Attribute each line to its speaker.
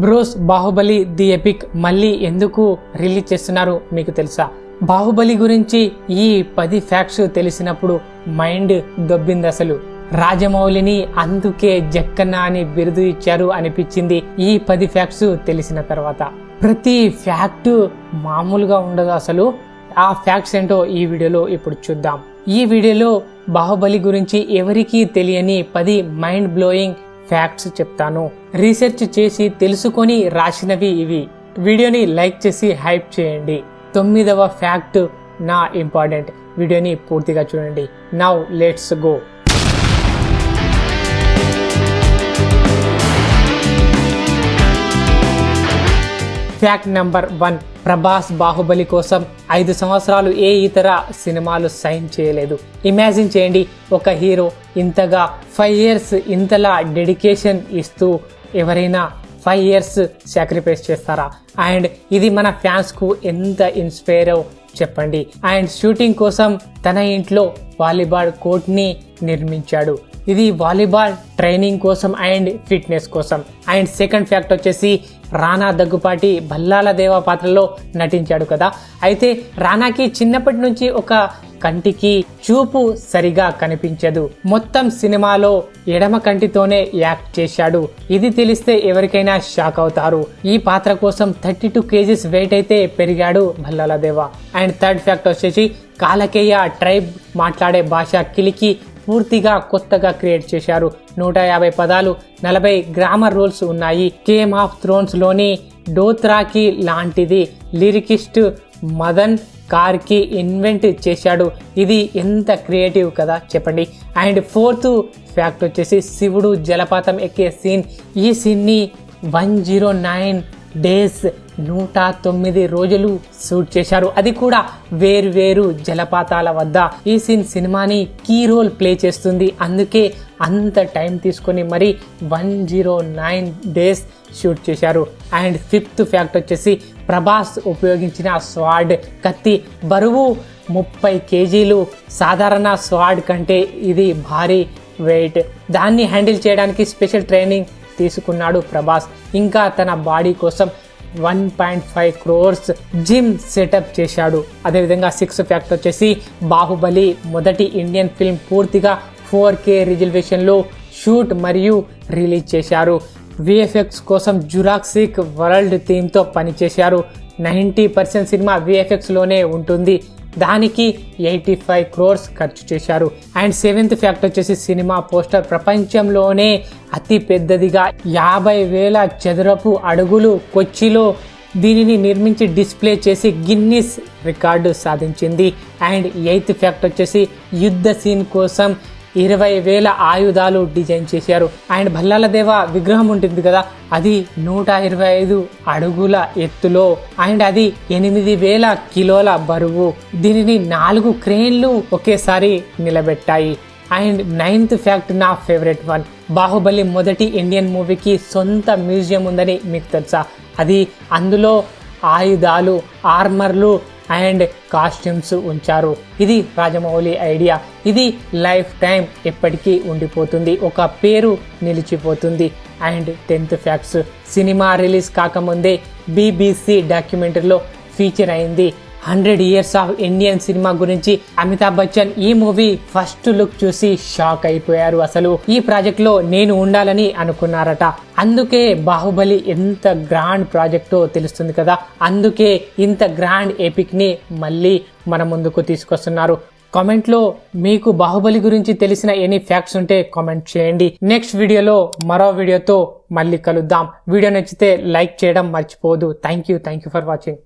Speaker 1: Bros Baahubali the epic మళ్ళీ ఎందుకు release చేస్తున్నారు మీకు తెలుసా? బాహుబలి గురించి ఈ పది ఫ్యాక్ట్స్ తెలిసినప్పుడు మైండ్ దొబ్బింది అసలు. రాజమౌళిని అందుకే జక్కన్న అని బిరుదు ఇచ్చారు అనిపించింది ఈ పది ఫ్యాక్ట్స్ తెలిసిన తర్వాత. ప్రతి ఫ్యాక్ట్ మామూలుగా ఉండదు అసలు. ఆ ఫ్యాక్ట్స్ ఏంటో ఈ వీడియోలో ఇప్పుడు చూద్దాం. ఈ వీడియోలో బాహుబలి గురించి ఎవరికీ తెలియని పది మైండ్ బ్లోయింగ్ ఫ్యాక్ట్స్ చెప్తాను. రీసెర్చ్ చేసి తెలుసుకొని రాసినవి ఇవి. వీడియోని లైక్ చేసి హైప్ చేయండి. తొమ్మిదవ ఫ్యాక్ట్ నా ఇంపార్టెంట్. వీడియోని పూర్తిగా చూడండి. Now let's go. Fact number one Prabhas Baahubali కోసం ఐదు సంవత్సరాలు ఏ ఇతర సినిమాలు సైన్ చేయలేదు. ఇమాజిన్ చేయండి ఒక హీరో ఇంతగా ఫైవ్ ఇయర్స్ ఇంతలా డెడికేషన్ ఇస్తూ ఎవరైనా ఫైవ్ ఇయర్స్ సాక్రిఫైస్ చేస్తారా? అండ్ ఇది మన ఫ్యాన్స్కు ఎంత ఇన్స్పైర్ చెప్పండి. అండ్ షూటింగ్ కోసం తన ఇంట్లో వాలీబాల్ కోర్ట్ని నిర్మించాడు. ఇది వాలీబాల్ ట్రైనింగ్ కోసం అండ్ ఫిట్నెస్ కోసం. అండ్ సెకండ్ ఫ్యాక్ట్ వచ్చేసి రానా దగ్గుపాటి భల్లాల దేవ పాత్రలో నటించాడు కదా. అయితే రానాకి చిన్నప్పటి నుంచి ఒక కంటికి చూపు సరిగా కనిపించదు. మొత్తం సినిమాలో ఎడమ కంటితోనే యాక్ట్ చేశాడు. ఇది తెలిస్తే ఎవరికైనా షాక్ అవుతారు. ఈ పాత్ర కోసం థర్టీ టూ కేజీస్ వెయిట్ అయితే పెరిగాడు భల్లాల దేవ అండ్ థర్డ్ ఫ్యాక్ట్ వచ్చేసి కాలకేయ ట్రైబ్ మాట్లాడే భాష కిలికి పూర్తిగా కొత్తగా క్రియేట్ చేశారు. నూట యాభై పదాలు నలభై గ్రామర్ రూల్స్ ఉన్నాయి. గేమ్ ఆఫ్ థ్రోన్స్లోని డోత్రాకి లాంటిది. లిరికిస్ట్ మదన్ కార్కి ఇన్వెంట్ చేశాడు. ఇది ఎంత క్రియేటివ్ కదా చెప్పండి. అండ్ ఫోర్త్ ఫ్యాక్ట్ వచ్చేసి శివుడు జలపాతం ఎక్కే సీన్. ఈ సీన్ని వన్ జీరో నైన్ డేస్ నూట తొమ్మిది రోజులు షూట్ చేశారు. అది కూడా వేరు వేరు జలపాతాల వద్ద. ఈ సీన్ సినిమాని కీ రోల్ ప్లే చేస్తుంది. అందుకే అంత టైం తీసుకొని మరి one zero nine days shoot చేశారు. అండ్ ఫిఫ్త్ ఫ్యాక్ట్ వచ్చేసి ప్రభాస్ ఉపయోగించిన స్వాడ్ కత్తి. బరువు ముప్పై కేజీలు. సాధారణ స్వాడ్ కంటే ఇది భారీ వెయిట్. దాన్ని హ్యాండిల్ చేయడానికి స్పెషల్ ట్రైనింగ్ తీసుకున్నాడు ప్రభాస్. ఇంకా తన బాడీ కోసం one point five crores gym setup చేశాడు. అదేవిధంగా సిక్స్ ఫ్యాక్ట్ వచ్చేసి బాహుబలి మొదటి ఇండియన్ ఫిల్మ్ పూర్తిగా ఫోర్ కే రిజర్వేషన్లో షూట్ మరియు రిలీజ్ చేశారు. విఎఫ్ఎక్స్ కోసం జురాక్సిక్ వరల్డ్ థీమ్తో పనిచేశారు. నైంటీ పర్సెంట్ సినిమా విఎఫ్ఎక్స్లోనే ఉంటుంది. దానికి ఎయిటీ ఫైవ్ క్రోర్స్ ఖర్చు చేశారు. అండ్ సెవెంత్ ఫ్యాక్ట్ వచ్చేసి సినిమా పోస్టర్ ప్రపంచంలోనే అతి పెద్దదిగా యాభై వేల చదరపు అడుగులు కొచ్చిలో దీనిని నిర్మించి డిస్ప్లే చేసి గిన్నిస్ రికార్డు సాధించింది. అండ్ ఎయిత్ ఫ్యాక్ట్ వచ్చేసి యుద్ధ సీన్ కోసం ఇరవై వేల ఆయుధాలు డిజైన్ చేశారు. అండ్ భల్లాలదేవ విగ్రహం ఉంటుంది కదా అది నూట ఇరవై ఐదు అడుగుల ఎత్తులో అండ్ అది ఎనిమిది వేల కిలోల బరువు. దీనిని నాలుగు క్రేన్లు ఒకేసారి నిలబెట్టాయి. అండ్ నైన్త్ ఫ్యాక్ట్ నా ఫేవరెట్ వన్ బాహుబలి మొదటి ఇండియన్ మూవీకి సొంత మ్యూజియం ఉందని మీకు తెలుసా? అది అందులో ఆయుధాలు ఆర్మర్లు అండ్ కాస్ట్యూమ్స్ ఉంచారు. ఇది రాజమౌళి ఐడియా. ఇది లైఫ్ టైం ఎప్పటికీ ఉండిపోతుంది. ఒక పేరు నిలిచిపోతుంది. And tenth facts. Cinema release కాకముందే బీబీసీ డాక్యుమెంటరీలో ఫీచర్ అయింది. Hundred years of Indian cinema గురించి అమితాబ్ బచ్చన్ ఈ మూవీ ఫస్ట్ లుక్ చూసి షాక్ అయిపోయారు అసలు. ఈ ప్రాజెక్ట్లో నేను ఉండాలని అనుకున్నారట. అందుకే బాహుబలి ఎంత గ్రాండ్ ప్రాజెక్టో తెలుస్తుంది కదా. అందుకే ఇంత గ్రాండ్ ఎపిక్ని మళ్ళీ మన ముందుకు తీసుకొస్తున్నారు. కామెంట్లో మీకు బాహుబలి గురించి తెలిసిన ఎనీ ఫ్యాక్ట్స్ ఉంటే కామెంట్ చేయండి. నెక్స్ట్ వీడియోలో మరో వీడియోతో మళ్ళీ కలుద్దాం. వీడియో నచ్చితే లైక్ చేయడం మర్చిపోదు thank you thank you for watching